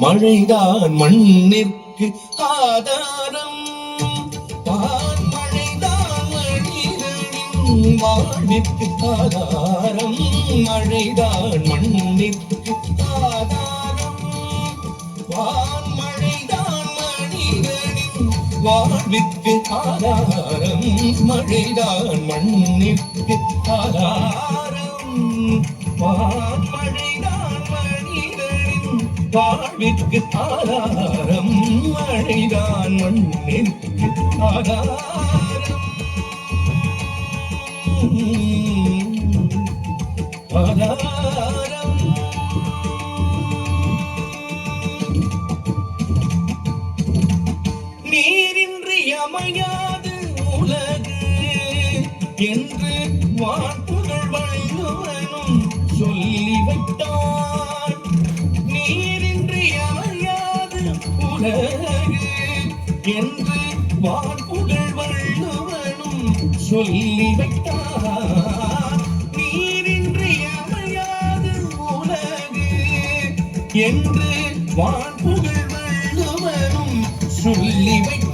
மழைதான் மண்ணிற்கு ஆதாரம். வான்மழைதான் வாழ்விற்கு ஆதாரம். மழைதான் மண்ணிற்கு ஆதாரம். வான்மழைதான் மனிதனின் வாழ்விற்கு ஆதாரம். மழைதான் மண்ணிற்கு ஆதாரம். வாழ்விற்கு ஆதாரம் மழைதான் மண்ணிற்கு ஆதாரம் ஆதாரம் நீரின்றி அமையாது உலகு என்று வாக்குகள் வள்ளுவனும் சொல்லி வைத்தான். என்று வாக்குகள் வள்ளுவனும் சொல்லி வைத்தார். நீரின்றி அமையாது உலகு என்று வான்புகள் வள்ளுவனும் சொல்லி வைத்தார்.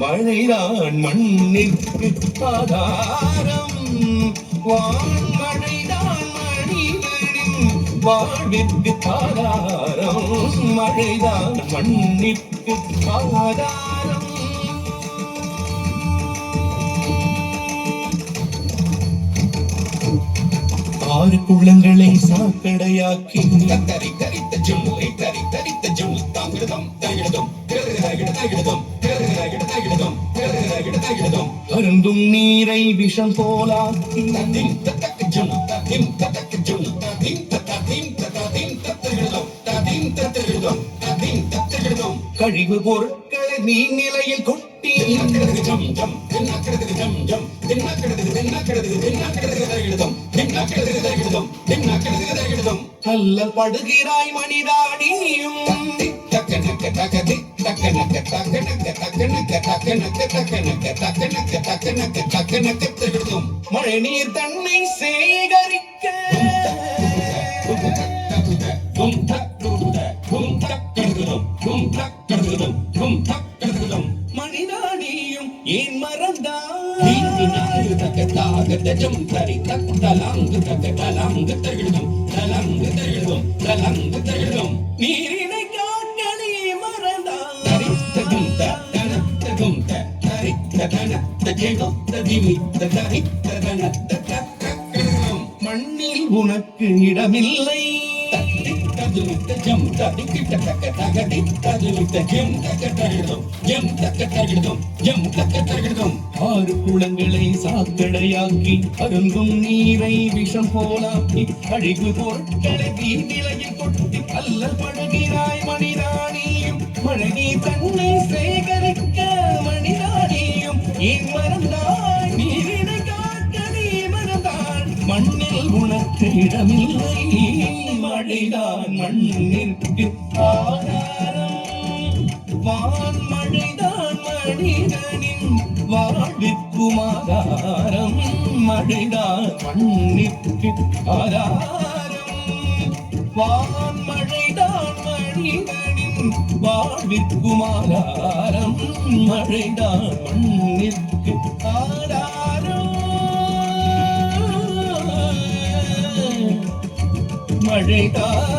மழைதான் மண்ணிற்கு ஆதாரம். வான்மழைதான் மனிதனின் வாழ்விற்கு ஆதாரம். மழைதான் மண்ணிற்கு ஆதாரம். ஆறு குளங்களை சாக்கடையாக்கி தரி தரித்த ஜும்முலை தரி தரித்த ஜும் தாங்கிடுதம் தகிடுதம் தகிடுதம் முந்தும் நீரை விஷம் போலாக்கி. கழிவு பொருட்களை நீ நிலையில் கொட்டி. கல்ல படுகிறாய் மனிதா நீயும் தத்திம் தத்தக்கு ஜும் தத்திம் தத்தக்கு ஜும் தத்திம் தத்தீம் தத்தீம் தத்தகிடுதம் தத்தீம் தத்தகிடுதம் தத்தீம் தன த கேகம் த திமி த கவி த கன த மண்ணில் உனக்கு இடமில்லை. ஆறு குளங்களை சாக்கடையாக்கி அருந்தும் நீரை விஷம் போலாக்கி அழிவு பொருட்களை தீ நிலையில் கொட்டி அல்லல் பழகி ஏன் மறந்தாய் நீரினை காக்க நீ மறந்தாள் மண்ணில் உனக்கு இடமில்லை மழைதான் மண்ணிற்கு ஆதாரம். வான் மழைதான் மனிதனின் வாழ்விற்கும் ஆதாரம். மழைதான் மண்ணிற்கு ஆதாரம். வான் மழைதான் மனிதனின் வாழ்விற்குமாரம் மழைதான் மண்ணிற்கு ஆடாரம் மழைதான்